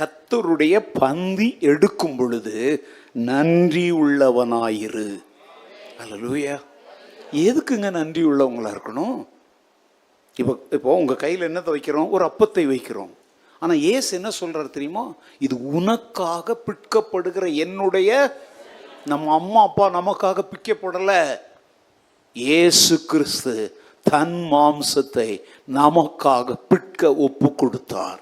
கத்தருடைய பந்தி எடுக்கும் பொழுது நன்றி உள்ளவனாயிரு. அல்லூயா எதுக்குங்க நன்றி உள்ளவங்களா இருக்கணும்? இப்போ இப்போ உங்கள் கையில் என்ன வைக்கிறோம் ஒரு அப்பத்தை வைக்கிறோம். ஆனால் ஏசு என்ன சொல்கிறார் தெரியுமா? இது உனக்காக பிற்கப்படுகிற என்னுடைய நம்ம அம்மா அப்பா நமக்காக பிக்கப்படலை. ஏசு கிறிஸ்து தன் மாம்சத்தை நமக்காக பிற்க ஒப்பு கொடுத்தார்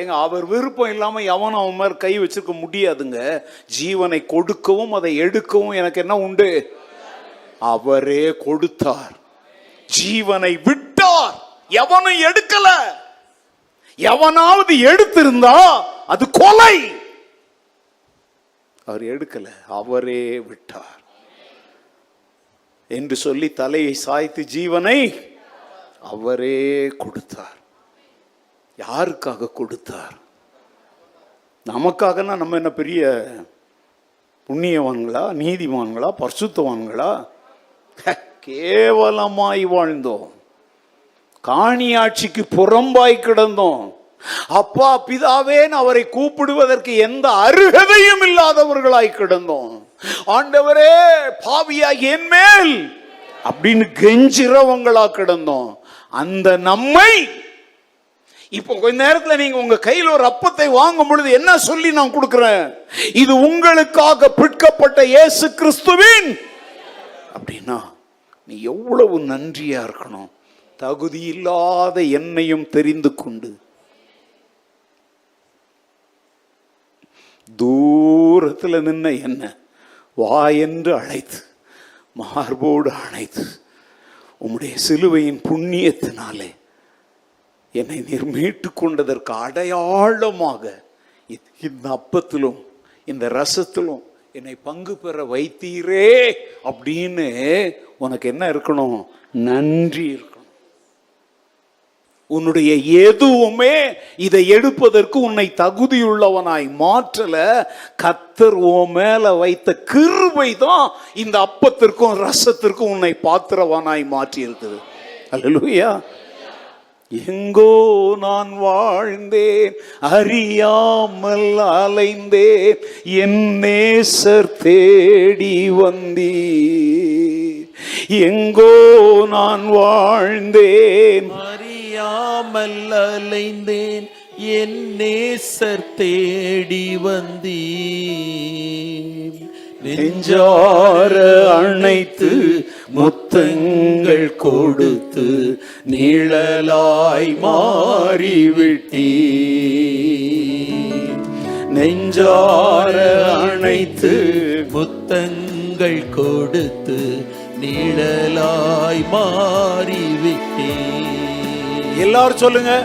ஏங்க அவர் விருப்பம் இல்லாமல் எவனும் அவன் மாதிரி கை வச்சிருக்க முடியாதுங்க. ஜீவனை கொடுக்கவும் அதை எடுக்கவும் எனக்கு என்ன உண்டு? அவரே கொடுத்தார். ஜீவனை விட்டார். எவனும் எடுக்கல. எவனாவது எடுத்திருந்தா அது கொலை. அவர் எடுக்கல அவரே விட்டார். என்று சொல்லி தலையை சாய்த்து ஜீவனை அவரே கொடுத்தார். யாருக்காக கொடுத்தார்? நமக்காகனா நம்ம என்ன பெரிய புண்ணியவான்களா நீதிமான்களா பரிசுத்தவான்களா? கேவலமாய் வாழ்ந்தோம். காணியாட்சிக்கு புறம்பாய் கிடந்தோம். அப்பா பிதாவேன் அவரை கூப்பிடுவதற்கு எந்த அருகதையும் இல்லாதவர்களாய் கிடந்தோம். ஆண்டவரே பாவியா என் மேல் அப்படின்னு கெஞ்சிறவங்களா கிடந்தோம். அந்த நம்மை இப்போ கொஞ்ச நேரத்தில் நீங்க உங்க கையில் ஒரு அப்பத்தை வாங்கும் பொழுது என்ன சொல்லி நான் கொடுக்குறேன்? இது உங்களுக்காக பிற்கப்பட்ட இயேசு கிறிஸ்துவின். அப்படின்னா நீ எவ்வளவு நன்றியா இருக்கணும்? தகுதி இல்லாத என்னையும் தெரிந்து கொண்டு. தூரத்தில் நின்ன என்ன? வா என்று அழைத்து மார்போடு அழைத்து உம்முடைய சிலுவையின் புண்ணியத்தினாலே என்னை நீர் மீட்டு கொண்டதற்கு அடையாளமாக இந்த அப்பத்திலும் இந்த ரசத்திலும் என்னை பங்கு பெற வைத்தீரே அப்படின்னு உனக்கு என்ன இருக்கணும்? நன்றி இருக்கணும். உன்னுடைய எதுவுமே இதை எடுப்பதற்கு உன்னை தகுதியுள்ளவனாய் மாற்றல. கத்தர் ஓ மேல வைத்த கிருபை தான் இந்த அப்பத்திற்கும் ரசத்திற்கும் உன்னை பாத்திரவானாய் மாற்றி இருக்குது அல்லேலூயா எங்கோ நான் வாழ்ந்தேன் அறியாமல் அலைந்தேன் என் நேசர் தேடி வந்தீர். எங்கோ நான் வாழ்ந்தேன் அறியாமல் அலைந்தேன் என் நேசர் தேடி வந்தீர். நெஞ்சார அணைத்து முத்தங்கள் கொடுத்து நிழலாய் மாறிவிட்டீ நெஞ்சார அணைத்து முத்தங்கள் கொடுத்து நிழலாய் மாறிவிட்டீர். எல்லாரும் சொல்லுங்க.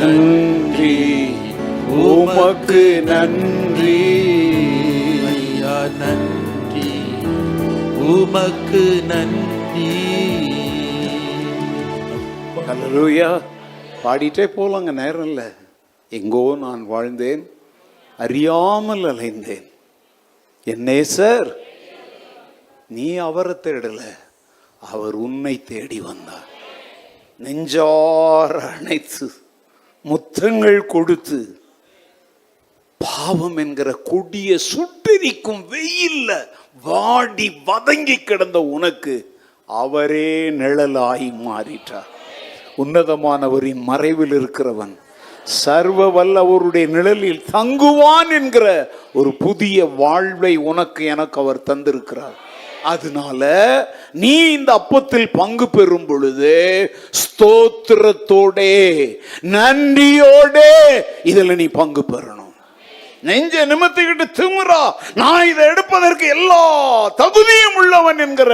நன்றி. உமக்கு நன்றி. ஐயா நன்றி. உமக்கு நன்றி. ஹalleluya பாடிட்டே போலாங்க நேரம் இல்லை. எங்கோ நான் வாழ்ந்தேன் அறியாமல் அலைந்தேன். என்னே சார் நீ அவரை தேடல அவர் உன்னை தேடி வந்தார். நெஞ்சார அணைத்து முத்தங்கள் கொடுத்து பாவம் என்கிற கொடிய சுட்டெரிக்கும் வெயில்ல வாடி வதங்கி கிடந்த உனக்கு அவரே நிழலாய் மாறிட்டார். உன்னதமானவரின் மறைவில் இருக்கிறவன் சர்வ வல்லவருடைய நிழலில் தங்குவான் என்கிற ஒரு புதிய வாழ்வை உனக்கு எனக்கு அவர் தந்திருக்கிறார். அதனால நீ இந்த அப்பத்தில் பங்கு பெறும் பொழுது ஸ்தோத்திரத்தோடே நன்றியோடே இதில் நீ பங்கு பெறணும். நெஞ்ச நிமித்திக்கிட்டு திமுறா நான் இதை எடுப்பதற்கு எல்லா தகுதியும் உள்ளவன் என்கிற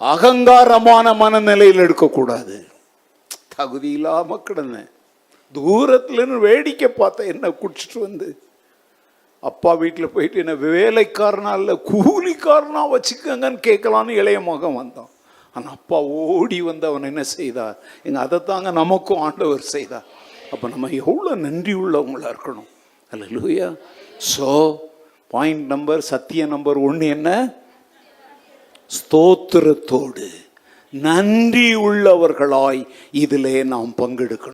அகங்காரமான மனநிலையில் எடுக்கக்கூடாது தகுதி இல்லாமல் கிடந்தேன். தூரத்துலன்னு வேடிக்கை பார்த்தேன் என்ன குடிச்சிட்டு வந்து அப்பா வீட்டில் போயிட்டு என்ன வேலைக்காரனா இல்லை கூலிக்காரனா வச்சுக்கங்கன்னு கேட்கலான்னு இளைய மகன் வந்தான். ஆனால் அப்பா ஓடி வந்து அவன் என்ன செய்தா எங்க அதைத்தாங்க நமக்கும் ஆண்டவர் செய்தா அப்போ நம்ம எவ்வளோ நன்றி உள்ளவங்களா இருக்கணும். அல்ல லூயா ஸோ பாயிண்ட் நம்பர் சத்திய நம்பர் ஒன்று என்ன? ஸ்தோத்திரத்தோடு. நன்றி உள்ளவர்களாய் இதிலே நாம் பங்கெடுக்கணும்.